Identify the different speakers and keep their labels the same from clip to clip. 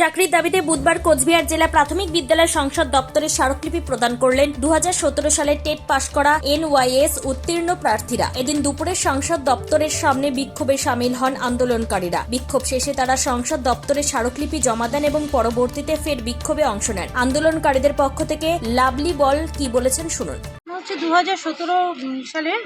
Speaker 1: চাকরির দাবিতে বুধবার কোচবিহার জেলা প্রাথমিক বিদ্যালয় সংসদ দপ্তরে স্মারকলিপি প্রদান করলেন দু হাজার সতেরো সালে টেট পাশ করা এনওয়াইএস উত্তীর্ণ প্রার্থীরা। এদিন দুপুরে সংসদ দপ্তরের সামনে বিক্ষোভে সামিল হন আন্দোলনকারীরা। বিক্ষোভ শেষে তারা সংসদ দপ্তরে স্মারকলিপি জমা দেন এবং পরবর্তীতে ফের বিক্ষোভে অংশ নেন। আন্দোলনকারীদের পক্ষ থেকে লাভলি বল কি বলেছেন শুনুন।
Speaker 2: হচ্ছে দু সালের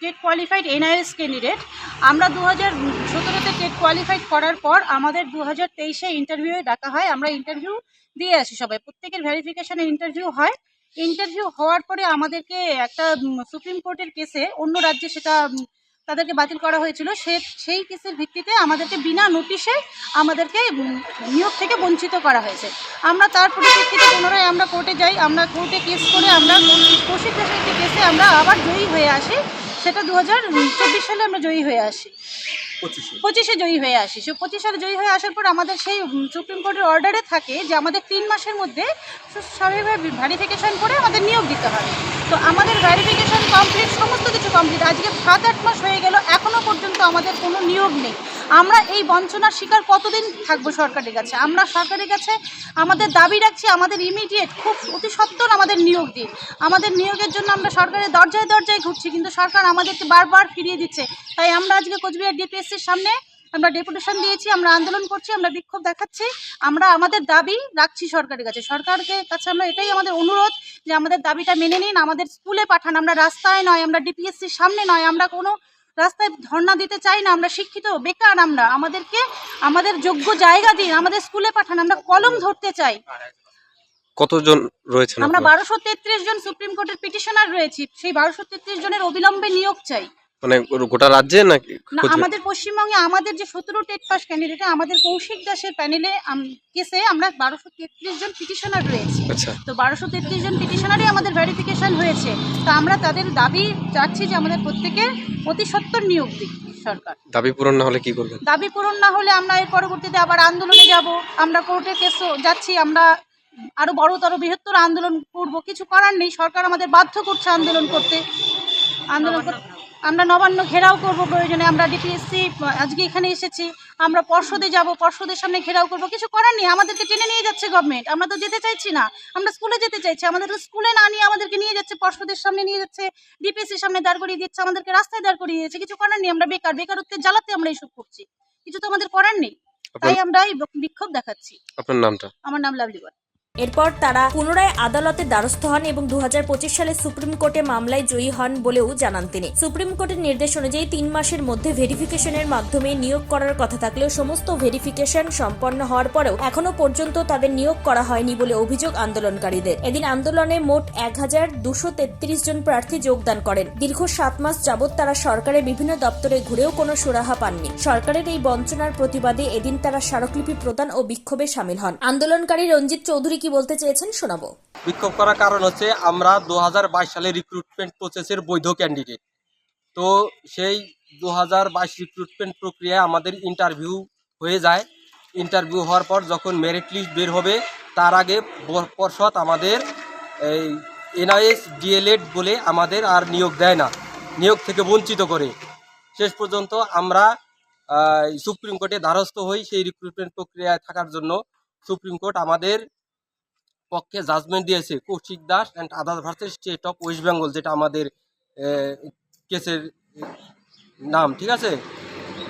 Speaker 2: টেট কোয়ালিফাইড এনআইএস ক্যান্ডিডেট। আমরা দু হাজার সতেরোতে টেট কোয়ালিফাইড করার পর আমাদের দু হাজার তেইশে ইন্টারভিউয়ে ডাকা হয়। আমরা ইন্টারভিউ দিয়ে আসি সবাই। প্রত্যেকের ভেরিফিকেশনের ইন্টারভিউ হয়। ইন্টারভিউ হওয়ার পরে আমাদেরকে একটা সুপ্রিম কোর্টের কেসে অন্য রাজ্যে সেটা তাদেরকে বাতিল করা হয়েছিল। সে, সেই কেসের ভিত্তিতে আমাদেরকে বিনা নোটিশে আমাদেরকে নিয়োগ থেকে বঞ্চিত করা হয়েছে। আমরা তার পরিপ্রেক্ষিতে পুনরায় আমরা কোর্টে যাই। আমরা কোর্টে কেস করে আমরা একটি কেসে আমরা আবার জয়ী হয়ে আসি। সেটা দু হাজার চব্বিশ সালে আমরা জয়ী হয়ে আসি।
Speaker 3: পঁচিশে।
Speaker 2: জয়ী হয়ে আসি। সে পঁচিশ সালে জয়ী হয়ে আসার পর আমাদের সেই সুপ্রিম কোর্টের অর্ডারে থাকে যে আমাদের তিন মাসের মধ্যে স্বাভাবিকভাবে ভ্যারিফিকেশান করে আমাদের নিয়োগ দিতে হয় তো আমাদের ভ্যারিফিকেশান কমপ্লিট সমস্ত কিছু কমপ্লিট আজকে সাত আট মাস হয়ে গেল এখনও পর্যন্ত আমাদের কোনো নিয়োগ নেই। আমরা এই বঞ্চনার শিকার কতদিন থাকব সরকারের কাছে? আমরা সরকারের কাছে আমাদের দাবি রাখছি, আমাদের ইমিডিয়েট খুব অতি সত্বর আমাদের নিয়োগ দিন। আমাদের নিয়োগের জন্য আমরা সরকারের দরজায় দরজায় ঘুরছি, কিন্তু সরকার আমাদেরকে বারবার ফিরিয়ে দিচ্ছে। তাই আমরা আজকে কোচবিহার ডিপিএসসির সামনে আমরা ডেপুটেশন দিয়েছি, আমরা আন্দোলন করছি, আমরা বিক্ষোভ দেখাচ্ছি। আমরা আমাদের দাবি রাখছি সরকারের কাছে। সরকারকে কাছে আমরা এটাই আমাদের অনুরোধ যে আমাদের দাবিটা মেনে নিন, আমাদের স্কুলে পাঠান। আমরা রাস্তায় নয়, আমরা ডিপিএসসির সামনে নয়, আমরা কোনো রাস্তায় ধর্ণা দিতে চাই না আমরা শিক্ষিত বেকার আমরা আমাদেরকে আমাদের যোগ্য জায়গা দিন আমাদের স্কুলে পাঠান আমরা কলম ধরতে চাই।
Speaker 3: কতজন রয়েছে
Speaker 2: আমরা বারোশো তেত্রিশ জন সুপ্রিম কোর্টের পিটিশনার রয়েছি সেই বারোশো তেত্রিশ জনের অবিলম্বে নিয়োগ চাই।
Speaker 3: মানে গোটা রাজ্যে নাকি
Speaker 2: না আমাদের পশ্চিমবঙ্গে আমাদের যে সতেরো টেট পাস ক্যান্ডিডেট আমাদের কৌশিক দাসের প্যানেলে কেসে আমরা বারোশো তেত্রিশ জন পিটিশনার রয়েছি।
Speaker 3: আচ্ছা।
Speaker 2: তো বারোশো তেত্রিশ জন পিটিশনারই আমাদের ভেরিফিকেশন হয়েছে। তো আমরা তাদের দাবি চাচ্ছি যে আমাদের প্রত্যেকের অতি সত্তর নিয়োগ দিক সরকার।
Speaker 3: দাবি পূরণ না হলে কি করবেন?
Speaker 2: দাবি পূরণ না হলে আমরা এর পরবর্তীতে আবার আন্দোলনে যাব। আমরা কোর্টে কেস যাচ্ছি আমরা আরও বড়তর বৃহত্তর আন্দোলন করব। কিছু করার নেই সরকার আমাদের বাধ্য করছে আন্দোলন করতে। আন্দোলন কর- আমরা নবান্ন ঘেরাও করব প্রয়োজনে আমরা ডিপিএসসি আজকে এখানে এসেছি আমরা পর্ষদে যাব পর্ষদের সামনে ঘেরাও করব কিছু করার নেই আমাদেরকে টেনে নিয়ে যাচ্ছে গভর্নমেন্ট আমরা তো যেতে চাইছি না আমরা স্কুলে যেতে চাইছি আমাদের স্কুলে না নিয়ে আমাদেরকে নিয়ে যাচ্ছে পর্ষদের সামনে নিয়ে যাচ্ছে ডিপিএসসির সামনে দাঁড় করিয়ে দিচ্ছে আমাদেরকে রাস্তায় দাঁড় করিয়ে দিচ্ছে কিছু করার নেই আমরা বেকার বেকারত্বের জ্বালাতে আমরা এইসব করছি কিছু তো আমাদের করার নেই তাই আমরা এই বিক্ষোভ দেখাচ্ছি।
Speaker 3: আপনার নামটা?
Speaker 2: আমার নাম লাভলি
Speaker 1: এরপর তারা পুনরায় আদালতের দ্বারস্থ হন এবং দু হাজার পঁচিশ সালে সুপ্রিম কোর্টে মামলায় জয়ী হন বলেও জানান তিনি। সুপ্রিম কোর্টের নির্দেশ অনুযায়ী তিন মাসের মধ্যে ভেরিফিকেশনের মাধ্যমে নিয়োগ করার কথা থাকলেও সমস্ত ভেরিফিকেশন সম্পন্ন হওয়ার পরেও এখনও পর্যন্ত তাদের নিয়োগ করা হয়নি বলে অভিযোগ আন্দোলনকারীদের। এদিন আন্দোলনে মোট এক হাজার দুশো তেত্রিশ জন প্রার্থী যোগদান করেন। দীর্ঘ সাত মাস যাবৎ তারা সরকারের বিভিন্ন দপ্তরে ঘুরেও কোনো সুরাহা পাননি। সরকারের এই বঞ্চনার প্রতিবাদে এদিন তারা স্মারকলিপি প্রদান ও বিক্ষোভে সামিল হন। আন্দোলনকারী রঞ্জিত চৌধুরী কি বলতে চেয়েছেন শোনাবো।
Speaker 4: বিক্ষোভ করার কারণ হচ্ছে আমরা দু হাজার বাইশ সালে রিক্রুটমেন্ট প্রসেসের বৈধ ক্যান্ডিডেট তো সেই দু হাজার বাইশ রিক্রুটমেন্ট প্রক্রিয়ায় আমাদের ইন্টারভিউ হয়ে যায়। ইন্টারভিউ হওয়ার পর যখন মেরিট লিস্ট বের হবে, তার আগে পর্ষদ আমাদের এই এনআইএস, ডিএলএড বলে আমাদের আর নিয়োগ দেয় না। নিয়োগ থেকে বঞ্চিত করে। শেষ পর্যন্ত আমরা সুপ্রিম কোর্টে দ্বারস্থ হই সেই রিক্রুটমেন্ট প্রক্রিয়ায় থাকার জন্য। সুপ্রিম কোর্ট আমাদের পক্ষে জাজমেন্ট দিয়েছে Kaushik Das and other versus state of West Bengal যেটা আমাদের কেসের নাম, ঠিক আছে?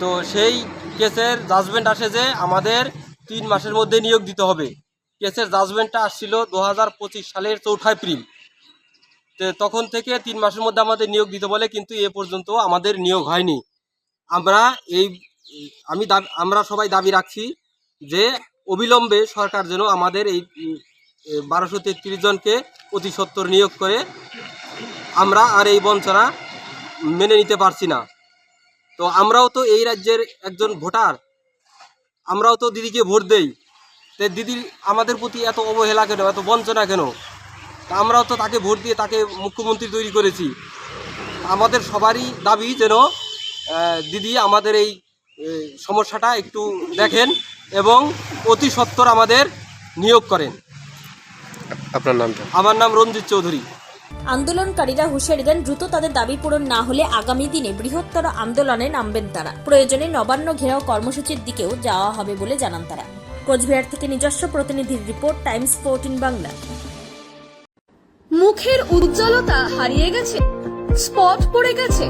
Speaker 4: তো সেই কেসের জাজমেন্ট আসে যে আমাদের তিন মাসের মধ্যে নিয়োগ দিতে হবে। কেসের জাজমেন্টটা আসছিল দু হাজার পঁচিশ সালের চৌঠা এপ্রিল। তো তখন থেকে তিন মাসের মধ্যে আমাদের নিয়োগ দিতে বলে, কিন্তু এ পর্যন্ত আমাদের নিয়োগ হয়নি। আমরা এই, আমি আমরা সবাই দাবি রাখছি যে অবিলম্বে সরকার যেন আমাদের এই বারোশো তেত্রিশ জনকে অতি সত্তর নিয়োগ করে আমরা আর এই বঞ্চনা মেনে নিতে পারছি না। তো আমরাও তো এই রাজ্যের একজন ভোটার, আমরাও তো দিদিকে ভোট দেই। তো দিদির আমাদের প্রতি এত অবহেলা কেন, এত বঞ্চনা কেন? আমরাও তো তাকে ভোট দিয়ে তাকে মুখ্যমন্ত্রী তৈরি করেছি। আমাদের সবারই দাবি যেন দিদি আমাদের এই সমস্যাটা একটু দেখেন এবং অতি সত্বর আমাদের নিয়োগ করেন।
Speaker 3: আপনার নামটা
Speaker 4: আমার নাম রঞ্জিত চৌধুরী।
Speaker 1: আন্দোলনকারীরা হুঁশিয়ারি দেন দ্রুত তাদের দাবি পূরণ না হলে আগামী দিনে বৃহত্তর আন্দোলনে নামবেন তারা। প্রয়োজনে নবান্ন ঘেরাও কর্মসূচির দিকেও যাওয়া হবে বলে জানান তারা। কোচবিহার থেকে নিজস্ব প্রতিনিধির রিপোর্ট টাইমস ফোরটিন বাংলা।
Speaker 5: মুখের উজ্জ্বলতা হারিয়ে গেছে স্পট পড়ে গেছে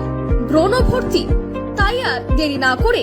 Speaker 5: ব্রণ ভর্তি। তাই আর দেরি না করে